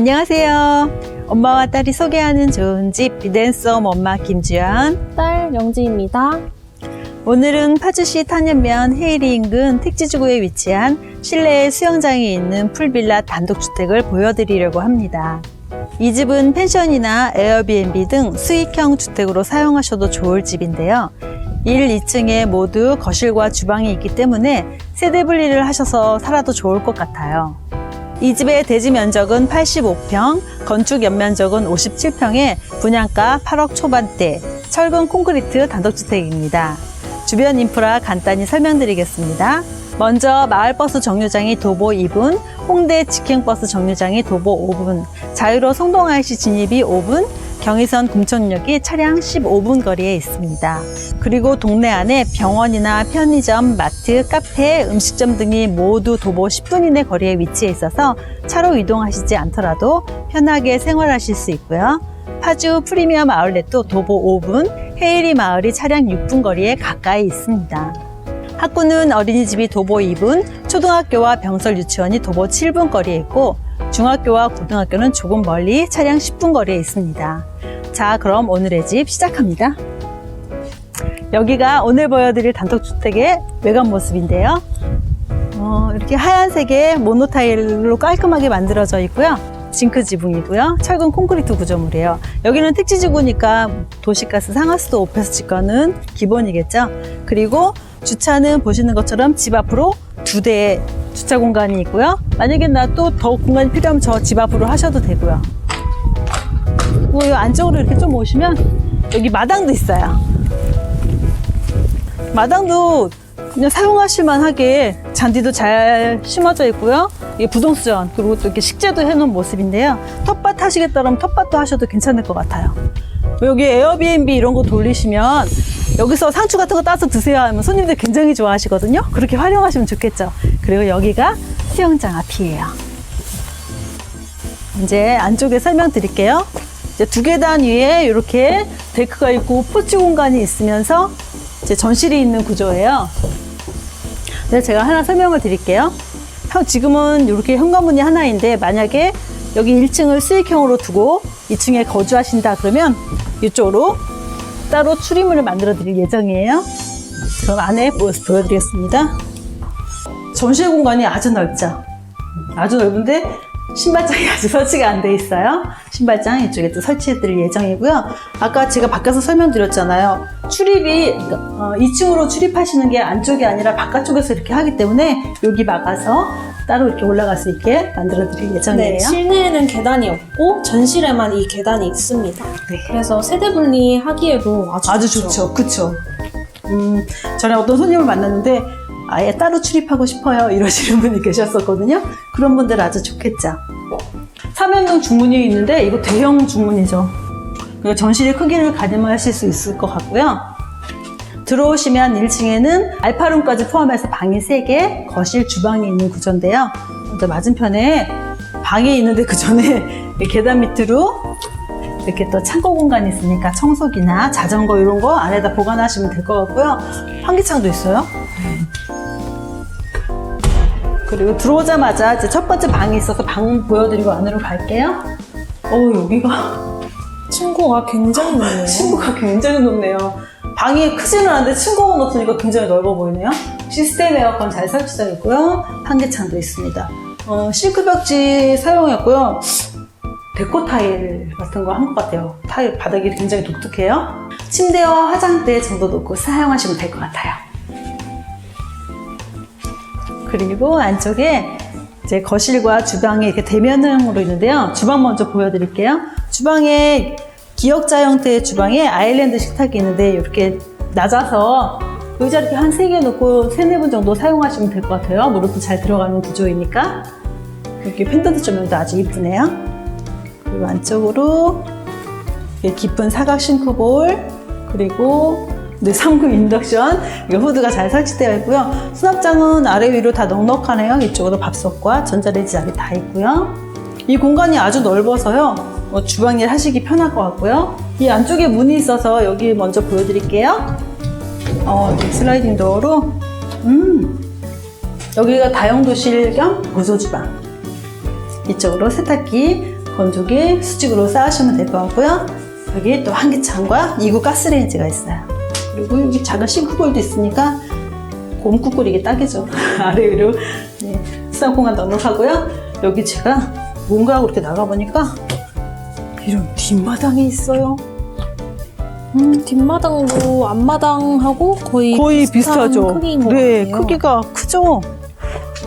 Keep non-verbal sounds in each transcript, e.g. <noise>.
안녕하세요. 엄마와 딸이 소개하는 좋은 집 비댄섬 엄마 김주연. 딸 영지입니다. 오늘은 파주시 탄현면 헤이리 인근 택지지구에 위치한 실내에 수영장이 있는 풀빌라 단독주택을 보여드리려고 합니다. 이 집은 펜션이나 에어비앤비 등 수익형 주택으로 사용하셔도 좋을 집인데요. 1, 2층에 모두 거실과 주방이 있기 때문에 세대 분리를 하셔서 살아도 좋을 것 같아요. 이 집의 대지 면적은 85평, 건축 연면적은 57평에 분양가 8억 초반대, 철근 콘크리트 단독주택입니다. 주변 인프라 간단히 설명드리겠습니다. 먼저 마을버스 정류장이 도보 2분, 홍대 직행버스 정류장이 도보 5분, 자유로 성동IC 진입이 5분, 경의선 금천역이 차량 15분 거리에 있습니다. 그리고 동네 안에 병원이나 편의점, 마트, 카페, 음식점 등이 모두 도보 10분 이내 거리에 위치해 있어서 차로 이동하시지 않더라도 편하게 생활하실 수 있고요. 파주 프리미엄 아울렛도 도보 5분, 헤이리 마을이 차량 6분 거리에 가까이 있습니다. 학구는 어린이집이 도보 2분, 초등학교와 병설 유치원이 도보 7분 거리에 있고 중학교와 고등학교는 조금 멀리 차량 10분 거리에 있습니다. 자, 그럼 오늘의 집 시작합니다. 여기가 오늘 보여드릴 단독주택의 외관 모습인데요. 어, 이렇게 하얀색의 모노타일로 깔끔하게 만들어져 있고요. 징크 지붕이고요. 철근 콘크리트 구조물이에요. 여기는 택지지구니까 도시가스 상하수도 오페스 직관은 기본이겠죠. 그리고 주차는 보시는 것처럼 집 앞으로 두 대의 주차 공간이 있고요. 만약에 나 또 더 공간이 필요하면 저 집 앞으로 하셔도 되고요. 그리고 이 안쪽으로 이렇게 좀 오시면 여기 마당도 있어요. 마당도 그냥 사용하실 만 하게 잔디도 잘 심어져 있고요. 이게 부동수전 그리고 또 이렇게 식재도 해놓은 모습인데요. 텃밭 하시겠다 그러면 텃밭도 하셔도 괜찮을 것 같아요. 여기 에어비앤비 이런 거 돌리시면 여기서 상추 같은 거 따서 드세요 하면 손님들 굉장히 좋아하시거든요. 그렇게 활용하시면 좋겠죠. 그리고 여기가 수영장 앞이에요. 이제 안쪽에 설명드릴게요. 이제 두 계단 위에 이렇게 데크가 있고 포치 공간이 있으면서 이제 전실이 있는 구조예요. 네, 제가 하나 설명을 드릴게요. 형, 지금은 이렇게 현관문이 하나인데 만약에 여기 1층을 수익형으로 두고 2층에 거주하신다 그러면 이쪽으로 따로 출입문을 만들어 드릴 예정이에요. 그럼 안에 모습 보여드리겠습니다. 전실 공간이 아주 넓죠. 아주 넓은데 신발장이 아직 <laughs> 설치가 안 돼 있어요. 신발장 이쪽에 또 설치해 드릴 예정이고요. 아까 제가 바꿔서 설명드렸잖아요. 출입이 어, 2층으로 출입하시는 게 안쪽이 아니라 바깥쪽에서 이렇게 하기 때문에 여기 막아서 따로 이렇게 올라갈 수 있게 만들어 드릴 예정이에요. 네, 실내에는 계단이 없고 전실에만 이 계단이 있습니다. 네. 그래서 세대 분리하기에도 아주, 아주 좋죠. 그쵸. 음, 전에 어떤 손님을 만났는데 아예 따로 출입하고 싶어요. 이러시는 분이 계셨었거든요. 그런 분들 아주 좋겠죠. 삼연동 중문이 있는데 이거 대형 중문이죠. 그리고 전실의 크기를 가늠하실 수 있을 것 같고요. 들어오시면 1층에는 알파룸까지 포함해서 방이 3개, 거실, 주방이 있는 구조인데요. 먼저 맞은편에 방이 있는데 그 전에 <laughs> 계단 밑으로 이렇게 또 창고 공간이 있으니까 청소기나 자전거 이런 거 안에다 보관하시면 될 것 같고요. 환기창도 있어요. 그리고 들어오자마자 이제 첫 번째 방이 있어서 방 보여드리고 안으로 갈게요. 어 여기가 <laughs> 층고가 굉장히 높네요. <laughs> 층고가 굉장히 높네요. 방이 크지는 않은데 층고가 높으니까 굉장히 넓어 보이네요. 시스템 에어컨 잘 설치되어 있고요. 환기창도 있습니다. 어, 실크 벽지 사용했고요. 데코 타일 같은 거 한 것 같아요. 타일 바닥이 굉장히 독특해요. 침대와 화장대 정도 놓고 사용하시면 될 것 같아요. 그리고 안쪽에 이제 거실과 주방이 이렇게 대면형으로 있는데요. 주방 먼저 보여드릴게요. 주방에 기역자 형태의 주방에 아일랜드 식탁이 있는데 이렇게 낮아서 의자 이렇게 한 세 개 놓고 세네 분 정도 사용하시면 될 것 같아요. 무릎도 잘 들어가는 구조이니까. 이렇게 펜던트 조명도 아주 이쁘네요. 그리고 안쪽으로 깊은 사각 싱크볼 그리고 네, 3구 인덕션 이거 후드가 잘 설치되어 있고요. 수납장은 아래 위로 다 넉넉하네요. 이쪽으로 밥솥과 전자레인지 자리 다 있고요. 이 공간이 아주 넓어서요. 뭐 주방일 하시기 편할 것 같고요. 이 안쪽에 문이 있어서 여기 먼저 보여드릴게요. 어, 슬라이딩 도어로 음, 여기가 다용도실 겸 보조 주방. 이쪽으로 세탁기, 건조기 수직으로 쌓으시면 될 것 같고요. 여기 또 환기창과 2구 가스레인지가 있어요. 그리고 여기 작은 싱크볼도 있으니까 곰국 끓이기 딱이죠. <laughs> 아래 위로 네, 수납 공간 넉넉하고요. 여기 제가 뭔가 하고 이렇게 나가보니까 이런 뒷마당이 있어요. 음, 뒷마당도 앞마당하고 거의, 거의 비슷하죠. 크기인 것 네. 크기가 크죠.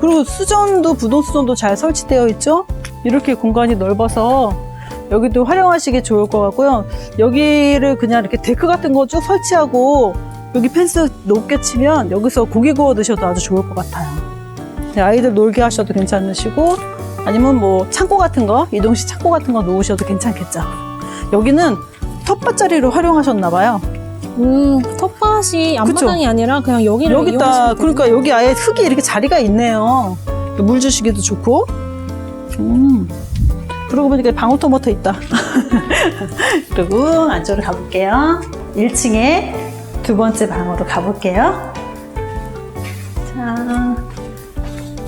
그리고 수전도 부동 수전도 잘 설치되어 있죠. 이렇게 공간이 넓어서 여기도 활용하시기 좋을 것 같고요. 여기를 그냥 이렇게 데크 같은 거 쭉 설치하고 여기 펜스 높게 치면 여기서 고기 구워 드셔도 아주 좋을 것 같아요. 네, 아이들 놀게 하셔도 괜찮으시고 아니면 뭐 창고 같은 거 이동식 창고 같은 거 놓으셔도 괜찮겠죠. 여기는 텃밭자리로 활용하셨나 봐요. 음, 텃밭이 앞마당이 아니라 그냥 여기를 여기다 그러니까 여기 아예 흙이 이렇게 자리가 있네요. 물 주시기도 좋고. 음. 그러고 보니까 방울토마토 있다. <laughs> 그리고 안쪽으로 가볼게요. 1층에 두 번째 방으로 가볼게요. 자,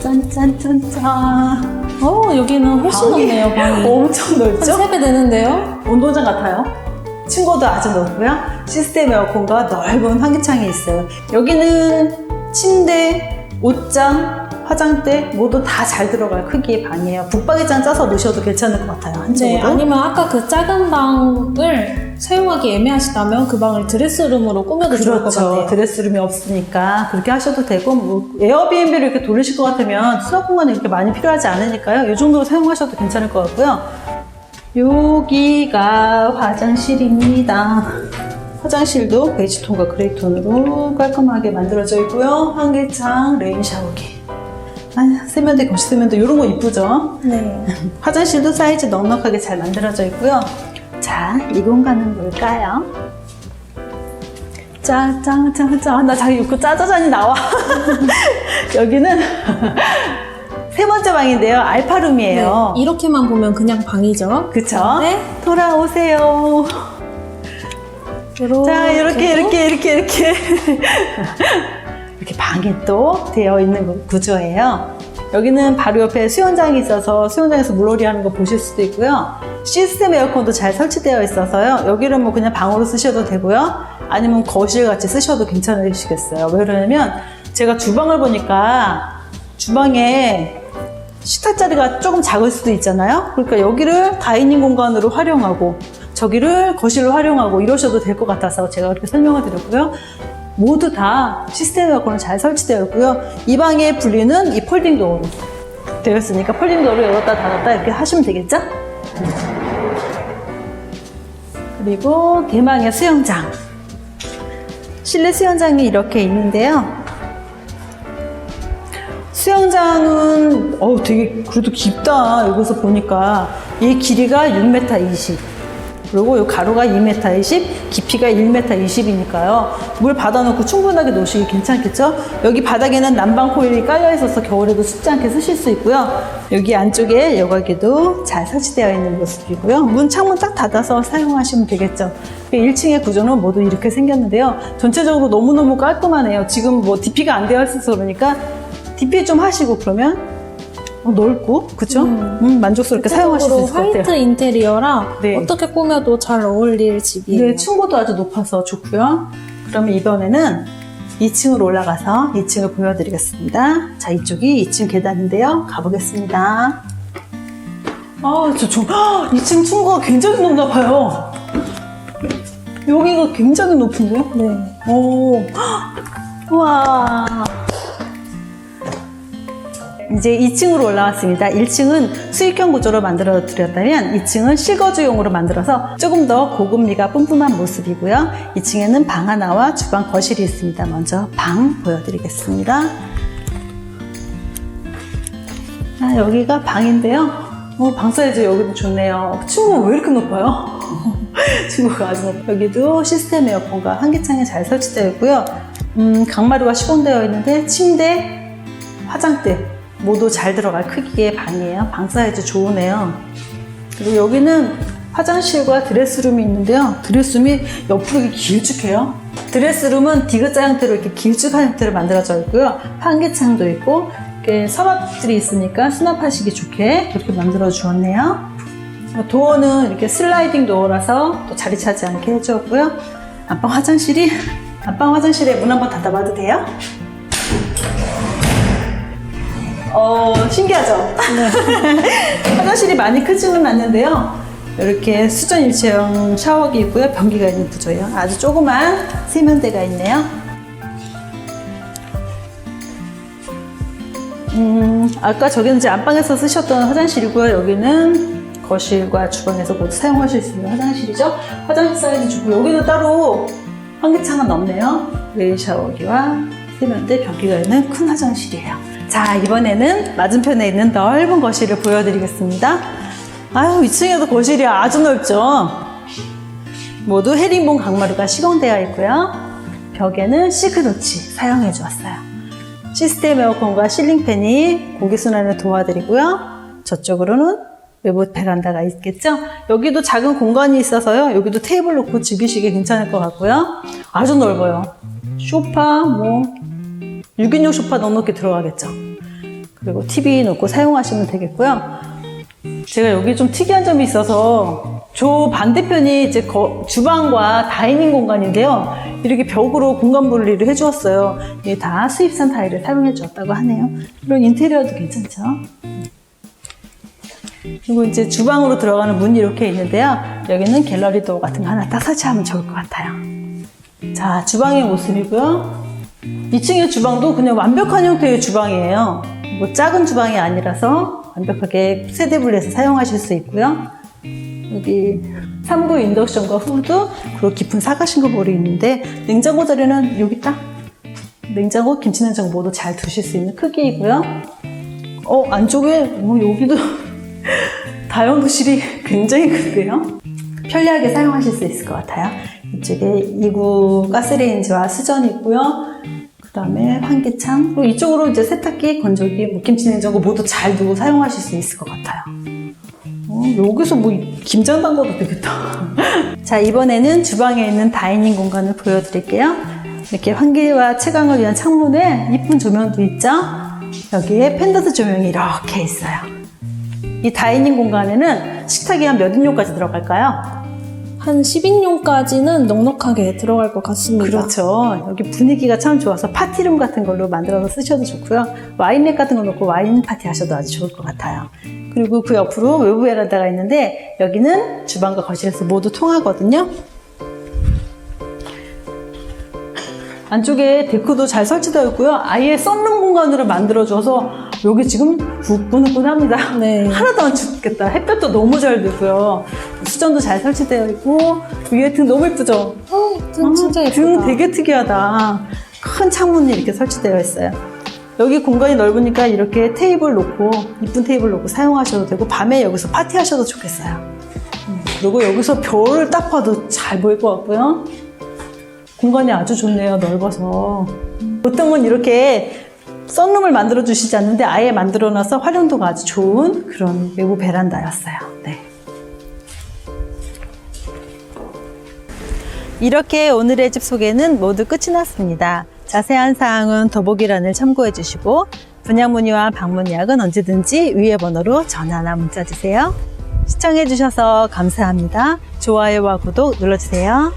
짠짠짠짠. 어, 여기는 훨씬 방이 넓네요, 방이. <laughs> 엄청 한 넓죠? 3배 되는데요? 온도장 같아요. 층고도 아주 넓고요. 시스템 에어컨과 넓은 환기창이 있어요. 여기는 침대, 옷장, 화장대 모두 다 잘 들어갈 크기의 방이에요. 북박이장 짜서 놓으셔도 괜찮을 것 같아요. 한쪽으로. 네, 아니면 아까 그 작은 방을 사용하기 애매하시다면 그 방을 드레스룸으로 꾸며도 좋을 것 그렇죠. 같아요. 드레스룸이 없으니까 그렇게 하셔도 되고 뭐 에어비앤비를 이렇게 돌리실 것 같으면 수납 공간이 이렇게 많이 필요하지 않으니까요. 이 정도로 사용하셔도 괜찮을 것 같고요. 여기가 화장실입니다. 화장실도 베이지 톤과 그레이 톤으로 깔끔하게 만들어져 있고요. 환기창, 레인 샤워기. 아, 세면대, 거실 세면대 이런 거 이쁘죠? 네. <laughs> 화장실도 사이즈 넉넉하게 잘 만들어져 있고요. 자, 이 공간은 뭘까요? 짜짜짜짜. 나 자기 웃고 짜자잔이 나와. <laughs> 여기는 <laughs> 세 번째 방인데요. 알파룸이에요. 네, 이렇게만 보면 그냥 방이죠. 그쵸? 네. 돌아오세요. 이렇게 자, 이렇게, 이렇게, 이렇게, 이렇게. 이렇게 방이 또 되어 있는 구- 구조예요. 여기는 바로 옆에 수영장이 있어서 수영장에서 물놀이 하는 거 보실 수도 있고요. 시스템 에어컨도 잘 설치되어 있어서요. 여기를 뭐 그냥 방으로 쓰셔도 되고요. 아니면 거실 같이 쓰셔도 괜찮으시겠어요. 왜 그러냐면 제가 주방을 보니까 주방에 식탁 자리가 조금 작을 수도 있잖아요. 그러니까 여기를 다이닝 공간으로 활용하고 저기를 거실로 활용하고 이러셔도 될 것 같아서 제가 그렇게 설명을 드렸고요. 모두 다 시스템 에어컨은 잘 설치되어 있고요. 이 방의 분리는 이 폴딩 도어로 되어 있으니까 폴딩 도어로 열었다 닫았다 이렇게 하시면 되겠죠? 그리고 대망의 수영장. 실내 수영장이 이렇게 있는데요. 수영장은 어 되게 그래도 깊다 여기서 보니까 이 길이가 6m 20 그리고 이 가로가 2m 20 깊이가 1m 20이니까요. 물 받아놓고 충분하게 놓으시기 괜찮겠죠? 여기 바닥에는 난방 코일이 깔려 있어서 겨울에도 습지 않게 쓰실 수 있고요. 여기 안쪽에 여과기도 잘 설치되어 있는 모습이고요. 문 창문 딱 닫아서 사용하시면 되겠죠? 1층의 구조는 모두 이렇게 생겼는데요. 전체적으로 너무너무 깔끔하네요. 지금 뭐 DP가 안 되어 있어서 그러니까 DP 좀 하시고 그러면 어, 넓고 그쵸? 음. 음, 만족스럽게 사용하실 수 있을 것 화이트 같아요. 인테리어라 네. 어떻게 꾸며도 잘 어울릴 집이에요. 네, 층고도 아주 높아서 좋고요. 그러면 이번에는 2층으로 올라가서 2층을 보여드리겠습니다. 자, 이쪽이 2층 계단인데요. 가보겠습니다. 아, 저, 저, 2층 층고가 굉장히 높나 봐요. 여기가 굉장히 높은데요? 네. 오, 우와. 이제 2층으로 올라왔습니다. 1층은 수익형 구조로 만들어 드렸다면 2층은 실거주용으로 만들어서 조금 더 고급미가 뿜뿜한 모습이고요. 2층에는 방 하나와 주방 거실이 있습니다. 먼저 방 보여드리겠습니다. 아, 여기가 방인데요. 어, 방 사이즈 여기도 좋네요. 층고가 왜 이렇게 높아요? <laughs> 층고가 아주 높아요. 여기도 시스템 에어컨과 환기창이 잘 설치되어 있고요. 음, 강마루가 시공되어 있는데 침대, 화장대 모두 잘 들어갈 크기의 방이에요. 방 사이즈 좋으네요. 그리고 여기는 화장실과 드레스룸이 있는데요. 드레스룸이 옆으로 이렇게 길쭉해요. 드레스룸은 디귿자 형태로 이렇게 길쭉한 형태로 만들어져 있고요. 환기창도 있고 이렇게 서랍들이 있으니까 수납하시기 좋게 그렇게 만들어 주었네요. 도어는 이렇게 슬라이딩 도어라서 또 자리 차지 않게 해주었고요. 안방 화장실이 안방 화장실에 문 한번 닫아봐도 돼요? 어 신기하죠? <laughs> 화장실이 많이 크지는 않는데요. 이렇게 수전 일체형 샤워기 있고요. 변기가 있는 구조예요. 아주 조그만 세면대가 있네요. 음, 아까 저기는 이제 안방에서 쓰셨던 화장실이고요. 여기는 거실과 주방에서 모두 사용하실 수 있는 화장실이죠. 화장실 사이즈 주고 여기도 따로 환기창은 없네요. 레인 샤워기와 세면대, 변기가 있는 큰 화장실이에요. 자, 이번에는 맞은편에 있는 넓은 거실을 보여드리겠습니다. 아유, 2층에도 거실이 아주 넓죠. 모두 헤링본 강마루가 시공되어 있고요. 벽에는 시크노치 사용해 주었어요. 시스템 에어컨과 실링팬이 공기순환을 도와드리고요. 저쪽으로는 외부 베란다가 있겠죠? 여기도 작은 공간이 있어서요. 여기도 테이블 놓고 즐기시기 괜찮을 것 같고요. 아주 넓어요. 소파, 뭐, 6인용 소파 넉넉히 들어가겠죠. 그리고 TV 놓고 사용하시면 되겠고요. 제가 여기 좀 특이한 점이 있어서 저 반대편이 이제 거- 주방과 다이닝 공간인데요. 이렇게 벽으로 공간 분리를 해주었어요. 이게 다 수입산 타일을 사용해 주었다고 하네요. 이런 인테리어도 괜찮죠? 그리고 이제 주방으로 들어가는 문이 이렇게 있는데요. 여기는 갤러리 도어 같은 거 하나 딱 설치하면 좋을 것 같아요. 자, 주방의 모습이고요. 2층의 주방도 그냥 완벽한 형태의 주방이에요. 뭐 작은 주방이 아니라서 완벽하게 세대 분리해서 사용하실 수 있고요. 여기 3구 인덕션과 후드 그리고 깊은 사과 싱크볼이 있는데 냉장고 자리는 여기 딱 냉장고, 김치냉장고 모두 잘 두실 수 있는 크기이고요. 어 안쪽에 뭐 여기도 <laughs> 다용도실이 굉장히 큰데요. 편리하게 사용하실 수 있을 것 같아요. 이쪽에 2구 가스레인지와 수전이 있고요. 그 다음에 환기창, 그리고 이쪽으로 이제 세탁기, 건조기, 뭐 김치 냉장고 모두 잘 두고 사용하실 수 있을 것 같아요. 어, 여기서 뭐 김장 담가도 되겠다. <laughs> 자, 이번에는 주방에 있는 다이닝 공간을 보여드릴게요. 이렇게 환기와 채광을 위한 창문에 이쁜 조명도 있죠? 여기에 펜던트 조명이 이렇게 있어요. 이 다이닝 공간에는 식탁이 한 몇 인용까지 들어갈까요? 한 10인용까지는 넉넉하게 들어갈 것 같습니다. 그렇죠. 여기 분위기가 참 좋아서 파티룸 같은 걸로 만들어서 쓰셔도 좋고요. 와인렉 같은 거 놓고 와인 파티 하셔도 아주 좋을 것 같아요. 그리고 그 옆으로 외부 베란다가 있는데 여기는 주방과 거실에서 모두 통하거든요. 안쪽에 데크도 잘 설치되어 있고요. 아예 썬룸 공간으로 만들어줘서 여기 지금 후끈후끈합니다. 네. 하나도 안 춥겠다. 햇볕도 너무 잘 들고요. 수전도 잘 설치되어 있고 위에 등 너무 예쁘죠? 어, 등 진짜 아, 예쁘다. 등 되게 특이하다. 큰 창문이 이렇게 설치되어 있어요. 여기 공간이 넓으니까 이렇게 테이블 놓고 이쁜 테이블 놓고 사용하셔도 되고 밤에 여기서 파티하셔도 좋겠어요. 음, 그리고 여기서 별을 딱 봐도 잘 보일 것 같고요. 공간이 아주 좋네요. 넓어서. 보통은 이렇게 썬룸을 만들어 주시지 않는데 아예 만들어 놔서 활용도가 아주 좋은 그런 외부 베란다였어요. 네. 이렇게 오늘의 집 소개는 모두 끝이 났습니다. 자세한 사항은 더보기란을 참고해 주시고 분양 문의와 방문 예약은 언제든지 위의 번호로 전화나 문자 주세요. 시청해 주셔서 감사합니다. 좋아요와 구독 눌러주세요.